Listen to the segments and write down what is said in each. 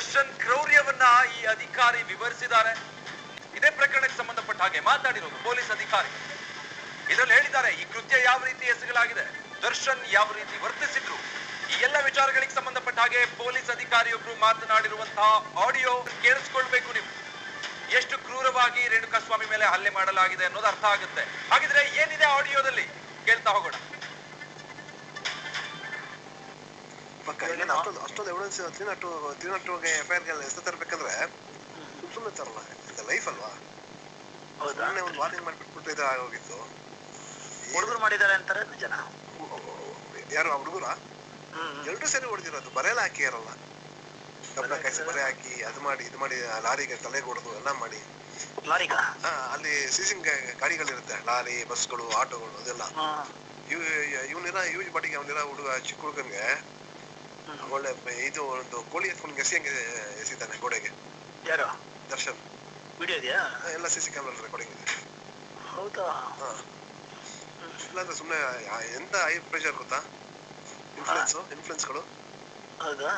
ದರ್ಶನ್ ಕ್ರೌರ್ಯವನ್ನ ಈ ಅಧಿಕಾರಿ ವಿವರಿಸಿದ್ದಾರೆ. ಇದೇ ಪ್ರಕರಣಕ್ಕೆ ಸಂಬಂಧಪಟ್ಟ ಹಾಗೆ ಮಾತಾಡಿರೋದು ಪೊಲೀಸ್ ಅಧಿಕಾರಿ. ಇದರಲ್ಲಿ ಹೇಳಿದ್ದಾರೆ, ಈ ಕೃತ್ಯ ಯಾವ ರೀತಿ ಎಸಗಲಾಗಿದೆ, ದರ್ಶನ್ ಯಾವ ರೀತಿ ವರ್ತಿಸಿದ್ರು, ಈ ಎಲ್ಲ ವಿಚಾರಗಳಿಗೆ ಸಂಬಂಧಪಟ್ಟ ಹಾಗೆ ಪೊಲೀಸ್ ಅಧಿಕಾರಿಯೊಬ್ರು ಮಾತನಾಡಿರುವಂತಹ ಆಡಿಯೋ ಕೇಳಿಸ್ಕೊಳ್ಬೇಕು ನೀವು. ಎಷ್ಟು ಕ್ರೂರವಾಗಿ ರೇಣುಕಾಸ್ವಾಮಿ ಮೇಲೆ ಹಲ್ಲೆ ಮಾಡಲಾಗಿದೆ ಅನ್ನೋದು ಅರ್ಥ ಆಗುತ್ತೆ. ಹಾಗಿದ್ರೆ ಏನಿದೆ ಆಡಿಯೋದಲ್ಲಿ? ಕೇಳ್ತಾ ಹೋಗೋಣ. ಪಕ್ಕ ಇಲ್ಲ ಅಷ್ಟೊಂದು ಅಷ್ಟೊಂದು evidence three not three not ಟೂಗೆ F I R ಹೆಸರು ತರಬೇಕಂದ್ರೆ ಸುಮ್ಮನೆ ತರಲ್ಲ. ಇದು ಲೈಫ್ ಅಲ್ವಾ? ಸುಮ್ಮನೆ ಒಂದು ವಾರ್ನಿಂಗ್ ಮಾಡಿಬಿಟ್ಬಿಟ್ಟು ಇದು ಆಗೋಗಿತ್ತು. ಹುಡುಗರು ಮಾಡಿದ್ದಾರೆ ಅಂತಾರೆ ಜನ. ಯಾರು ಆ ಹುಡುಗರ? ಎಲ್ರು ಸೇರಿ ಹೊಡೆದಿರೋದು. ಬರೆಯಲ್ಲ ಹಾಕಿ ಇರಲ್ಲ ಕಬ್ಬಣ ಕಾಯಿಸಿ ಬರೆ ಹಾಕಿ ಅದು ಮಾಡಿ ಇದು ಮಾಡಿ ಲಾರಿಗೆ ತಲೆಗೆ ಹೊಡೆದು ಎಲ್ಲ ಮಾಡಿ. ಲಾರಿಗ? ಅಲ್ಲಿ ಸೀಸಿಂಗ್ ಗಾಡಿಗಳಿರುತ್ತೆ. ಲಾರಿ ಬಸ್ಗಳು ಆಟೋಗಳು ಅದೆಲ್ಲ. ಇವ್ ಇವನಿರ ಯೂಜ್ ಬಾಡಿಗೆ ಅವನಿರ ಹುಡುಗ ಚಿಕ್ಕ ಹುಡುಗನ್ಗೆ ಒಳ್ಳೆ ಇದು ಒಂದು ಕೋಳಿ ಎತ್ಕೊಂಡು ಎಸಿಯಂಗೆ ಎಸಿತಾನೆ ಗೋಡೆಗೆ ಯಾರು ದರ್ಶನ್ ವಿಡಿಯೋ ಇದೆಯಾ ಎಲ್ಲ ಸಿ ಸಿ ಕ್ಯಾಮ್ರಾ ರೆಕಾರ್ಡಿಂಗ್ ಇದೆ ಹೌದಾ ಹಾ. ಇಲ್ಲಾಂದ್ರೆ ಸುಮ್ಮನೆ ಎಂತ ಹೈ ಪ್ರೆಷರ್ ಗೊತ್ತಾ ಇನ್ಫ್ಲುಯೆನ್ಸ್ ಇನ್ಫ್ಲುಯೆನ್ಸ್ಗಳು ಹೌದಾ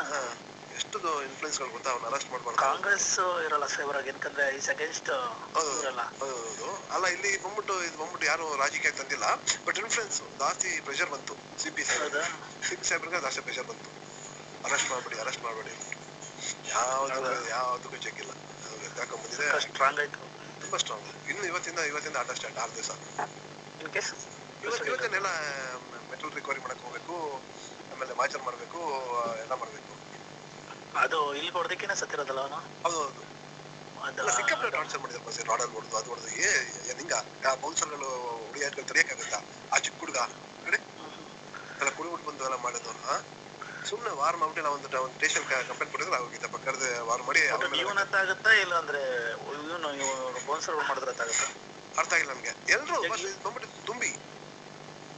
ಎಷ್ಟು ಇನ್ಫ್ಲುಯೆನ್ಸ್ಗಳು ಗೊತ್ತಾ ಅವ್ನ ಅರೆಸ್ಟ್ ಮಾಡ್ಬಾರ್ದು ಕಾಂಗ್ರೆಸ್ ಇರಲ್ಲ ಫೇವರ್ ಆಗಿ ಯಾಕಂದ್ರೆ ಈಸ್ ಅಗೇನ್ಸ್ಟ್ ಹೌದು ಇರಲ್ಲ ಹೌದು ಅಲ್ಲ ಇಲ್ಲಿ ಬಂದ್ಬಿಟ್ಟು ಇದು ಬಂದ್ಬಿಟ್ಟು ಯಾರು ರಾಜಕೀಯ ತಂದಿಲ್ಲ ಬಟ್ ಇನ್ಫ್ಲುಯೆನ್ಸ್ ಜಾಸ್ತಿ ಪ್ರೆಷರ್ ಬಂತು ಸಿ ಪಿ ಸಾಹೇಬ್ ಸಿ ಪಿ ಸಾಹೇಬ್ರಿಗೆ ಜಾಸ್ತಿ ಪ್ರೆಷರ್ ಬಂತು ಅರೆಸ್ಟ್ ಮಾಡ್ಬೇಡಿ ಅರೆಸ್ಟ್ ಮಾಡ್ಬೇಡಿ. ಯಾವ್ದು ಹೌದಾ? ಯಾವ್ದಕ್ಕೂ ಚೆಕ್ ಇಲ್ಲ. ಯಾಕೆ ಬಂದಿದೆ ಸ್ಟ್ರಾಂಗ್ ಆಯ್ತು. ತುಂಬಾ ಸ್ಟ್ರಾಂಗ್ ಇನ್ನು ಇವತ್ತಿಂದ ಇವತ್ತಿಂದ ಆಟ ಸ್ಟಾರ್ಟ್ ಆರು ದಿವಸ. ಇನ್ ಕೇಸ್ ಇವತ್ತು ಇವತ್ತನ್ನೆಲ್ಲ ಮೆಟಲ್ ರಿಕವರಿ ಮಾಡಕ್ ಹೋಗ್ಬೇಕು ಆಮೇಲೆ ಮಾಚರ್ ಮಾಡ್ಬೇಕು ಎಲ್ಲ ಮಾಡಬೇಕು. ಅದು ಇಲ್ಲಿ ಹೊಡೆದಕ್ಕಿನ ಸತ್ತಿರೋದಲ್ಲ ಅವನು? ಹೌದು ಹೌದು ಸಿಕ್ಕಾಪಟ್ಟೆ ಟಾರ್ಚರ್ ಮಾಡಿದ್ರು ಬಸ್ ಆರ್ಡರ್ ಹೊಡೆದು ಅದು ಹೊಡೆದು. ಏ ನಿಂಗ ಆ ಬೌನ್ಸರ್ಗಳು ಹುಡುಗಿಯಾಡ್ಕೊಂಡು ತಡೆಯಕ್ಕಾಗತ್ತಾ ಆ ಚಿಕ್ಕ ಹುಡುಗ ಕಡೆ ಎಲ್ಲ ಕುಡಿಬಿಟ್ಟು ಬಂದು ಎಲ್ಲ ಮಾಡೋದು ಹಾ ಸುಮ್ಮನೆ ವಾರ್ ಮಾಡ್ಬಿಟ್ಟು ನಾವು ಒಂದು ಒಂದು ಸ್ಟೇಷನ್ ಕಂಪ್ಲೇಂಟ್ ಕೊಟ್ಟಿದ್ರೆ ಆಗೋಗಿದ್ದಪ್ಪ ಕರೆದು ವಾರ್ ಮಾಡಿ ಇವನ್ ಆಗುತ್ತಾ ಇಲ್ಲ ಅಂದ್ರೆ ಇವನು ಬೌನ್ಸರ್ ಮಾಡಿದ್ರೆ ಆಗುತ್ತಾ? ಅರ್ಥ ಆಗಿಲ್ಲ ನಮ್ಗೆ. ಎಲ್ರು ಬಂದ್ಬಿಟ್ಟು ತುಂಬಿ.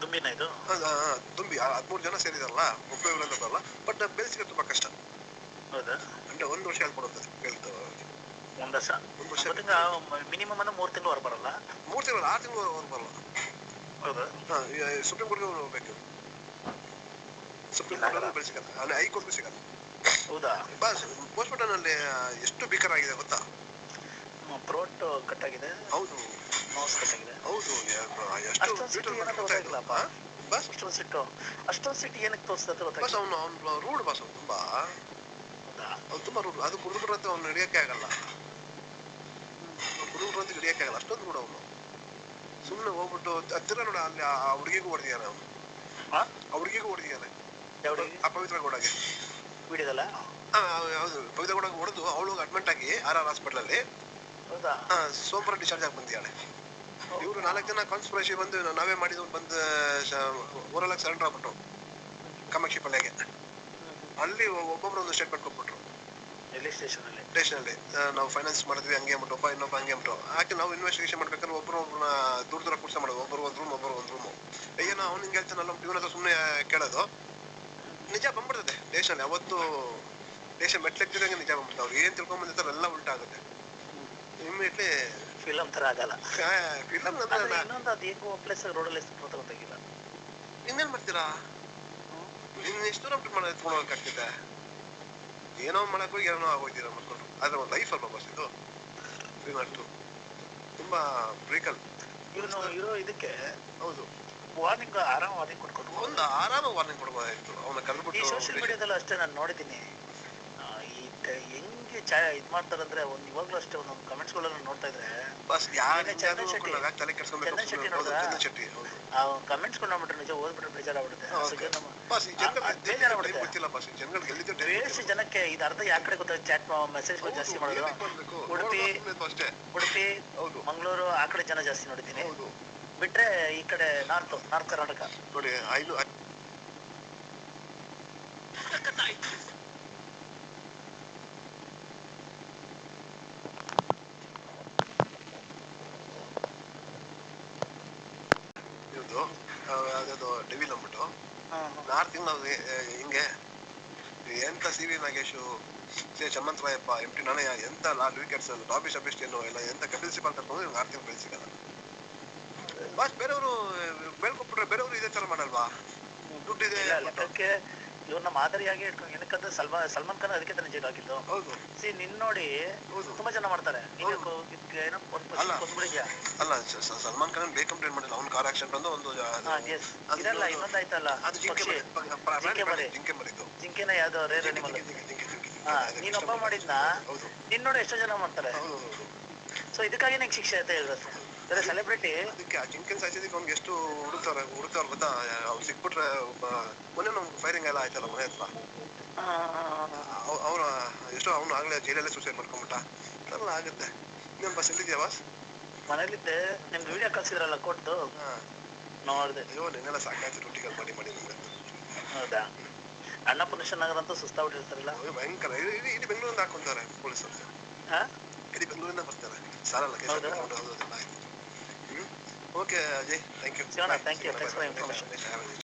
ದುಂಬಿನ ಇದು? ತುಂಬಿ. ಹದಿಮೂರು ಜನ ಸೇರಿದಾರಲ್ಲ ಒಬ್ಬರು ಅಂತ ಬರಲ್ಲ ಬಟ್ ಬೆಳೆಸಿಗೆ ತುಂಬಾ ಕಷ್ಟ. ಹೌದಾ? ಅಂದ್ರೆ ಒಂದು ವರ್ಷ ಹೇಳ್ಕೊಡುತ್ತದೆ ಬೇಲ್ತು ಒಂದು ವರ್ಷ? ಒಂದು ವರ್ಷ ಮಿನಿಮಮ್ ಅಂದ್ರೆ ಮೂರ್ ತಿಂಗಳು ಹೊರ ಬರಲ್ಲ? ಮೂರು ತಿಂಗಳು ಆರು ತಿಂಗಳು ಬರಲ್ಲ. ಹೌದಾ? ಸುಪ್ರೀಂ ಕೋರ್ಟ್ಗೆ ಹೋಗ್ಬೇಕು. ಸುಪ್ರೀಂ ಕೋರ್ಟ್ ಸಿಗಲ್ಲ ಅಲ್ಲಿ ಹೈಕೋರ್ಟ್ಗೂ ಸಿಗಲ್ಲ ಹೌದಾ. ಬಸ್ ಪೋಸ್ಟ್ಮಾರ್ಟಮ್ ಅಲ್ಲಿ ಎಷ್ಟು ಬಿಕರ್ ಆಗಿದೆ ಗೊತ್ತಾ ಥ್ರೋಟ್ ಕಟ್ ಆಗಿದೆ ಹೌದು ಮೌಸ್ ಕಟ್ ಆಗಿದೆ ಹೌದು ಎಷ್ಟು? ಗೊತ್ತಾಗಿಲ್ಲಪ್ಪ. ಬಸ್? ಅಷ್ಟೊಂದು ಸಿಟ್ಟು ಅಷ್ಟೊಂದು ಸಿಟ್ಟು ಏನಕ್ಕೆ ತೋರಿಸ್ತದೆ ಬಸ್ ಅವನು ಅವ್ನು ರೂಡ್ ಬಸ್ ಅವ್ನು ತುಂಬಾ. ಅವ್ನು ತುಂಬಾ ರೂಡ್ ಅದು ಕುಡಿದ್ಬಿಟ್ರೆ ಅಂತ ಅವ್ನು ಹಿಡಿಯಕ್ಕೆ ಆಗಲ್ಲ. ಅಂತ ಹಿಡಿಯಕ್ಕೆ ಆಗಲ್ಲ. ಅಷ್ಟೊಂದು ರೂಡ್ ಅವನು. ಸುಮ್ಮನೆ ಹೋಗ್ಬಿಟ್ಟು ಹತ್ತಿರ ನೋಡ ಅಲ್ಲಿ ಆ ಹುಡುಗಿಗೂ ಹೊಡೆದಿದ್ದಾನೆ ಅವನು. ಆ? ಹುಡುಗಿಗೂ ಹೊಡೆದಿದ್ದಾನೆ ಆ ಪವಿತ್ರ ಗೌಡಗೆ ಬಿಡಿದಲ್ಲ? ಹೌದು. ಪವಿತ್ರ ಗೌಡಗೆ ಹೊಡೆದು ಅವಳು ಅಡ್ಮಿಟ್ ಆಗಿ ಆರ್ ಆರ್ ಹಾಸ್ಪಿಟಲ್ ಅಲ್ಲಿ ಹೌದಾ? ಸೋಮವಾರ ಡಿಸ್ಚಾರ್ಜ್ ಆಗಿ ಬಂದಿದ್ದಾಳೆ ಇವರು ನಾಲ್ಕು ಜನ ಕಾನ್ಸ್ಪಿರೇಷನ್ ಬಂದು ನಾವೇ ಮಾಡಿದ ಬಂದು ಊರಲ್ಲ ಸರೆಂಡರ್ ಆಗ್ಬಿಟ್ರು. ಕಾಮಾಕ್ಷಿ ಪಲ್ಯಗೆ ಅಲ್ಲಿ ಒಬ್ಬೊಬ್ರು ಒಂದು ಸ್ಟೇಟ್ಮೆಂಟ್ ಕೊಟ್ಬಿಟ್ರು. ಸ್ಟೇಷನ್ ಅಲ್ಲಿ? ನಾವು ಫೈನಾನ್ಸ್ ಮಾಡಿದ್ವಿ ಹಂಗೆ ಅಂದ್ಬಿಟ್ಟು ಒಬ್ಬ ಇನ್ನೊಬ್ಬ ಹಂಗೆ ಅಂದ್ಬಿಟ್ಟು. ಆಕೆ ನಾವು ಇನ್ವೆಸ್ಟಿಗೇಷನ್ ಮಾಡ್ಬೇಕಾದ್ರೆ ಒಬ್ರು ಒಬ್ಬರನ್ನ ದೂರ ದೂರ ಕೂರ್ಸ ಮಾಡೋದು. ಒಬ್ಬರು ಒಂದು ರೂಮ್ ಒಬ್ಬರು ಒಂದು ರೂಮು ಏನೋ ಅವ್ನು ಹಿಂಗೆ ಹೇಳ್ತಾನಲ್ಲ ಇವನ ಹತ್ರ ಸುಮ್ಮನೆ ಕೇಳೋದು. ನಿಜ ಬಂದ್ಬಿಡ್ತದೆ. ಸ್ಟೇಷನ್ ಯಾವತ್ತು ದೇಶ ಮೆಟ್ಲೆಕ್ತಿದಂಗೆ ನಿಜ ಬಂದ್ಬಿಡ್ತದೆ. ಅವ್ರು ಏನ್ ತಿಳ್ಕೊಂಡ್ ಬಂದಿರ್ತಾರೆ ಎಲ್ಲ ಉಲ್ಟಾ ಆಗುತ್ತೆ. ಇಮಿಡಿಯೇಟ್ಲಿ ಫಿಲಮ್ ತರ ಆಗಲ್ಲ. ಫಿಲಮ್ ಇನ್ನೊಂದು ಅದು ಏಕೋ ಪ್ಲೇಸ್ ರೋಡಲ್ಲಿ ಎಷ್ಟು ಗೊತ್ತಾಗಿಲ್ಲ ಇನ್ನೇನ್ ಮಾಡ್ತೀರಾ? ಇನ್ನು ಎಷ್ಟು ದೂರ ಬಿಟ್ಟು ಮಾಡೋದು ಎತ್ಕೊಂಡು ಹೋಗಕ್ಕಾಗ್ತಿದೆ. ಏನೋ ಮಾಡಕ್ ಹೋಗಿ ಏನೋ ಆಗೋಯ್ತೀರ ಮಕ್ಕಳು ಆದ್ರೆ ಒಂದು ಲೈಫ್ ಅಲ್ವಾ ಬಸ್ ಇದು? ಶ್ರೀನಾಥ್ ತುಂಬಾ ಬ್ರೇಕಲ್ ಇವನು ಇರೋ ಇದಕ್ಕೆ ಹೌದು. ವಾರ್ನಿಂಗ್ ಆರಾಮ ವಾರ್ನಿಂಗ್ ಕೊಟ್ಕೊಂಡು. ಒಂದು ಆರಾಮ ವಾರ್ನಿಂಗ್ ಕೊಡ್ಬೋದಾಗಿತ್ತು ಅವನ ಈ ಕರೆದ್ಬಿಟ್ಟು ಸೋಷಿಯಲ್ ಮೀಡಿಯಾದಲ್ಲಿ ಅಷ್ಟೇ ನಾನು ನೋಡಿದ್ದೀನಿ. ಆ, ಈ ಹೆಂಗೆ ಚಾ ಇದು ಮಾಡ್ತಾರಂದ್ರೆ ಒಂದು ಇವಾಗಲೂ ಅಷ್ಟೇ ಒಂದೊಂದು ಕಮೆಂಟ್ಸ್ ಗಳನ್ನ ನೋಡ್ತಾ ಇದ್ರೆ ಬಸ್ ಯಾರು ಚಂದನ್ ಶೆಟ್ಟಿ. ಚಂದನ್ ಶೆಟ್ಟಿ ನೋಡಿದ್ರೆ? ಚಂದನ್ ಶೆಟ್ಟಿ ಆ ಕಮೆಂಟ್ಸ್ಗಳು ನೋಡ್ಬಿಟ್ರೆ ನಿಜ ಓದ್ಬಿಟ್ರೆ ಬೇಜಾರಾಗ್ಬಿಡುತ್ತೆ. ಬಸ್ ಈ ಬೇಜಾರಾಗ್ಬಿಡುತ್ತೆ. ಗೊತ್ತಿಲ್ಲ ಬಸ್. ಈ ಜನಗಳಿಗೆ ಎಲ್ಲಿದ್ದು ಬೇಸಿ ಜನಕ್ಕೆ ಇದು ಅರ್ಧ ಯಾವ ಕಡೆ ಗೊತ್ತಾಗ ಚಾಟ್ ಮೆಸೇಜ್ ಜಾಸ್ತಿ ಮಾಡೋದು. ಉಡುಪಿ ಉಡುಪಿ ಹೌದು. ಮಂಗಳೂರು ಆ ಕಡೆ ಜನ ಜಾಸ್ತಿ ನೋಡಿದ್ದೀನಿ. ಹೌದು. ಬಿಟ್ರೆ ಈ ಕಡೆ ನಾರ್ತ್ ನಾರ್ತ್ ಕರ್ನಾಟಕ. ನೋಡಿ ಐದು ಇದು ಯಾವ್ದು ಡೆವಿಲ್ ಅಂದ್ಬಿಟ್ಟು. ಏ- ಏ- ಹಿಂಗೆ. ಎಂತ C V Nagesh C Chamantharayappa M T Nanaiah ಎಂತ ಲಾಲ್ ವಿಕೆಟ್ಸ್ ಟಾಬಿ ಸಬೆಸ್ಟಿಯನ್ ಎಲ್ಲ ಎಂತ ಕಪಿಲ್ ಸಿಬಲ್ ಕರ್ಕೊಂಡು ನಾರ್ತ್ ಇಂದ ಬಾಸ್ ಬೇರೆಯವರು ಬೆಳ್ಕೊಟ್ಬಿಟ್ರೆ ಬೇರೆಯವರು ಇದೇ ತರ ಮಾಡಲ್ವಾ? ದುಡ್ಡಿದೆ ಅದಕ್ಕೆ ಇವ್ರನ್ನ ಮಾದರಿಯಾಗಿ ಇಟ್ಕೊಂಡು ಏನಕ್ಕಂದ್ರೆ ಸಲ್ಮಾ ಸಲ್ಮಾನ್ ಖಾನ್ ಅದಕ್ಕೆ ತಾನೇ ಜೈಲ್ ಹಾಕಿದ್ದು. ಹೌದು. ಸಿ ನಿನ್ ನೋಡಿ. ತುಂಬಾ ಜನ ಮಾಡ್ತಾರೆ. ಅಲ್ಲ. ಸಲ್ಮಾನ್ ಖಾನ್ ಬೇಗ ಕಂಪ್ಲೇಂಟ್ ಮಾಡಿಲ್ಲ. ಅವ್ನ ಕಾರ್ ಆಕ್ಸಿಡೆಂಟ್ ಬಂದು ಒಂದು ಇದೆಲ್ಲ ಇನ್ನೊಂದು- ಅದು ಜಿಂಕೆ ಮರಿ. ಜಿಂಕೆನ ಯಾವ್ದು ರೇರ್ ಅನಿಮಲ್ ನೀನೊಬ್ಬ ಮಾಡಿದ್ನ? ನಿನ್ ನೋಡಿ ಎಷ್ಟೋ ಜನ ಮಾಡ್ತಾರೆ. ಸೊ ಇದಕ್ಕಾಗಿ ನಂಗೆ ಶಿಕ್ಷೆ ಅಂತ ಹೇಳಿದ್ರು ಸೆಲೆಬ್ರಿಟಿ ಅದಕ್ಕೆ ಆ ಜಿಂಕೆನ್ ಸಾಯಿಸಿದಕ್ಕೆ ಅವ್ನಿಗೆ ಎಷ್ಟು ಹುಡುಕ್ತಾರೆ ಹುಡುಕ್ತಾರೆ ಗೊತ್ತಾ? ಅವ್ರು ಸಿಕ್ಬಿಟ್ರೆ ಒಬ್ಬ ಮೊನ್ನೆ ನಮ್ಗೆ ಫೈರಿಂಗ್ ಎಲ್ಲ ಆಯ್ತಲ್ಲ ಮನೆ ಹತ್ರ. ಅವನು ಎಷ್ಟೋ ಅವನು ಆಗ್ಲೇ ಜೈಲಲ್ಲೇ ಸೂಸೈಡ್ ಮಾಡ್ಕೊಂಬಿಟ್ಟ ಎಲ್ಲ ಆಗುತ್ತೆ. ಇನ್ನೊಂದು ಬಸ್ ಎಲ್ಲಿದ್ಯಾ ಬಾಸ್ ಮನೇಲಿದ್ದೆ. ನಿಮ್ದು ವಿಡಿಯೋ ಕಳ್ಸಿದ್ರಲ್ಲ ಕೊಟ್ಟು ಹಾ. ನೋಡ್ದೆ. ಅಯ್ಯೋ ನೆನ್ನೆಲ್ಲ ಸಾಕಾಯ್ತು ರೊಟ್ಟಿಗಳು ಮಾಡಿ ಮಾಡಿ ನಮ್ಗೆ. ಹೌದಾ? ಅಣ್ಣ ಪುರುಷ ನಗರ ಅಂತೂ ಸುಸ್ತಾಗ್ಬಿಟ್ಟಿರ್ತಾರಲ್ಲ ಭಯಂಕರ. ಇಡೀ ಇಡೀ- ಬೆಂಗಳೂರಿಂದ ಹಾಕೊಂತಾರೆ ಪೊಲೀಸರು. ಹಾ? ಇಡೀ ಬೆಂಗಳೂರಿಂದ ಬರ್ತಾರೆ. ಸಾಲಲ್ಲ ಕೇಸ್ ಹೌದಾ? ಹೌದು ಅದೆಲ್ಲ ಆಯ್ತು. Okay, Ajay. Thank you. Sure, Thank you. Thanks for the information.